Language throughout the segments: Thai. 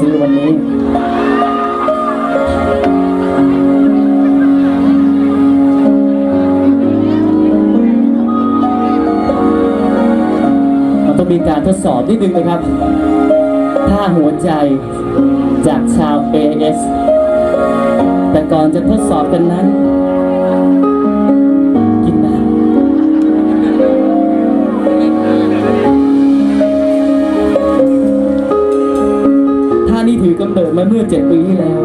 ซื้อวันนี้ มันต้องมีการทดสอบนิดนึงนะครับ ถ้าหัวใจจากชาว AS แต่ก่อนจะทดสอบกันนั้น เนิดมาเมื่อเจ็ดปีที่แล้ว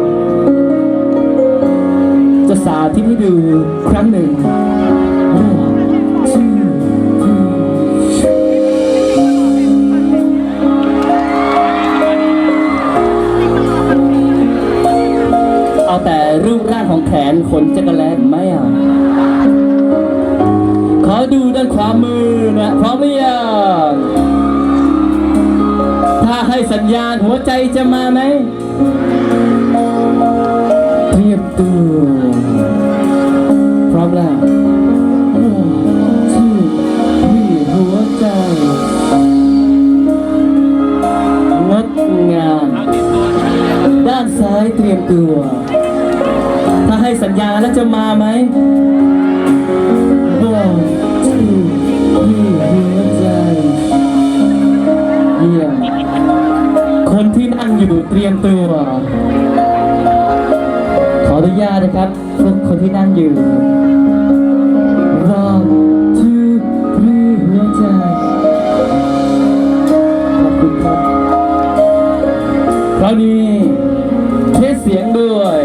จะสาธิตให้ดูครั้งหนึ่งเอาแต่รูปร่างของแขนขนจักรแลไม่เอาขอดูด้านขวามือนะพร้อมหรือยัง สัญญาณหัวใจจะมาไหมเตรียมตัวพร้อมแล้วที่ที่หัวใจงดงามด้านซ้ายเตรียมตัว ถ้าให้สัญญาแล้วจะมาไหมบอกที่ที่หัวใจ ดูเตรียมตัว ขออนุญาตนะครับทุกคนที่นั่งอยู่รอบชื่อหรือหัวใจขอบคุณครับคราวนี้เทสเสียงด้วย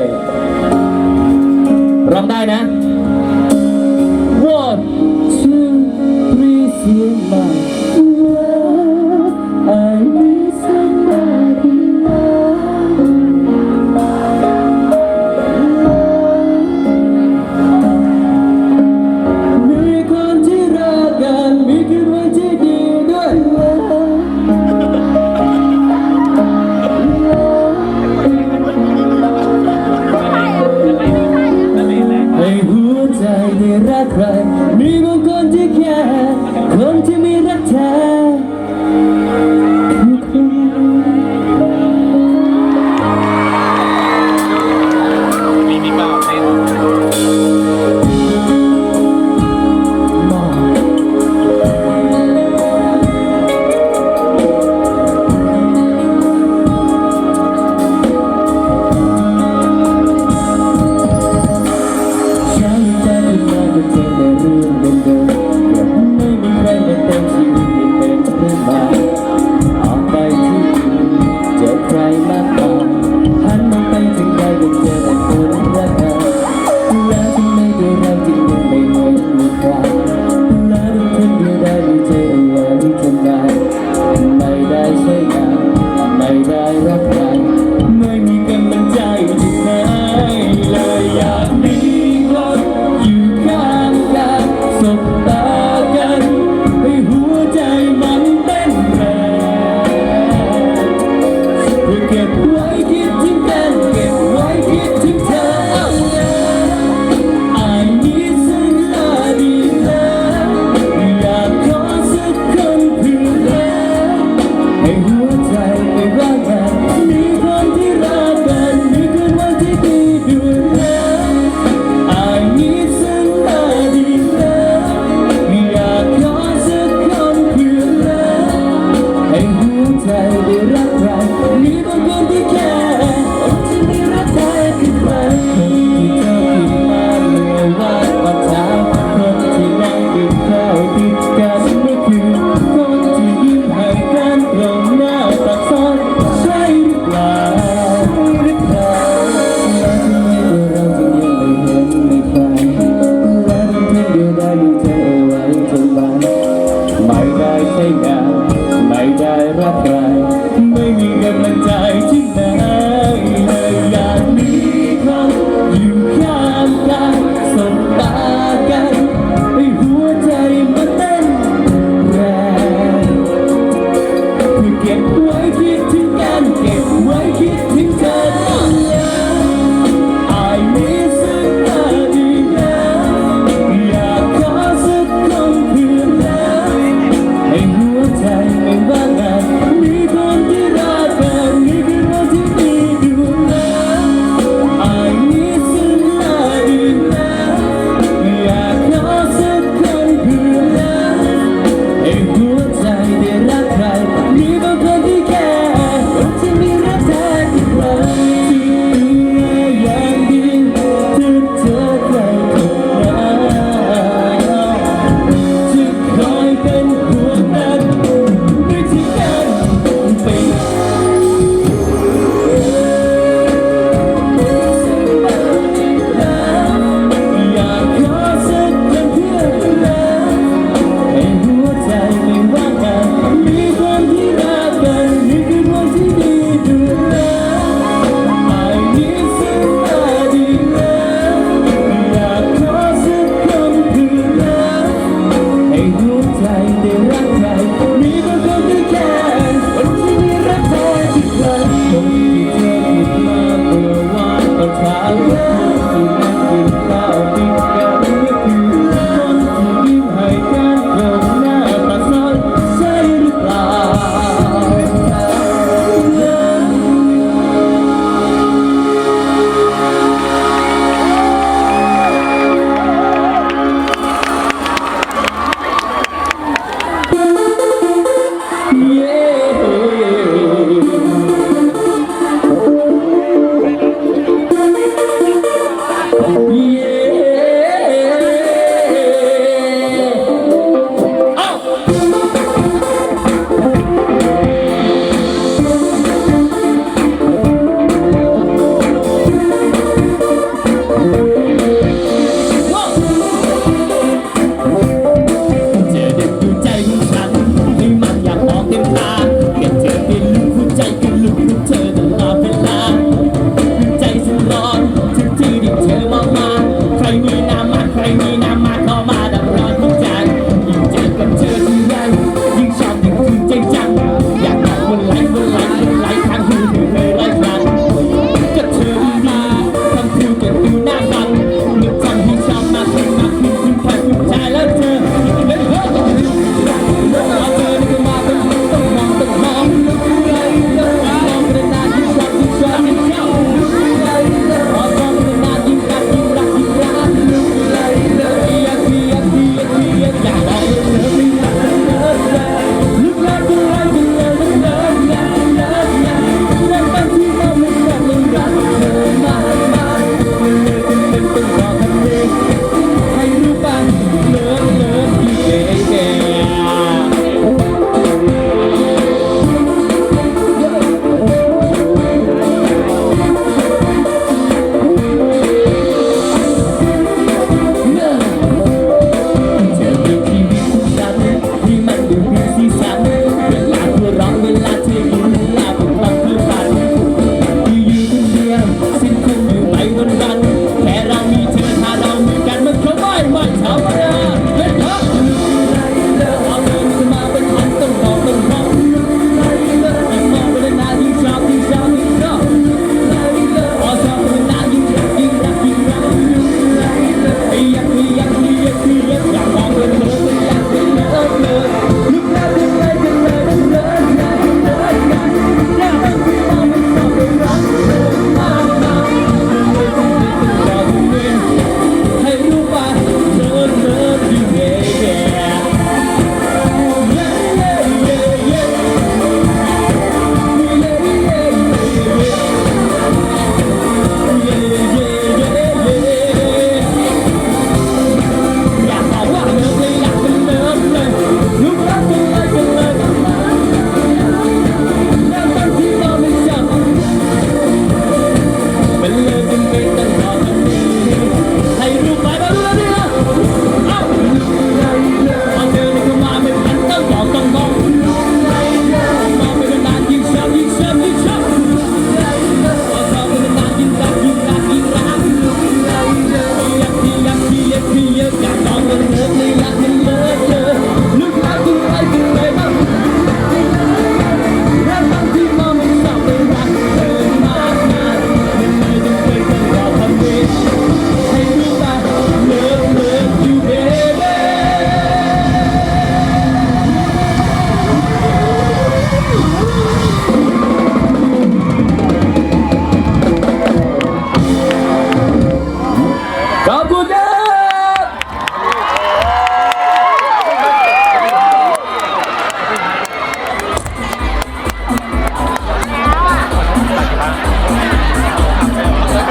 เก็บไว้คิดถึงกันเก็บไว้คิดถึงเธอ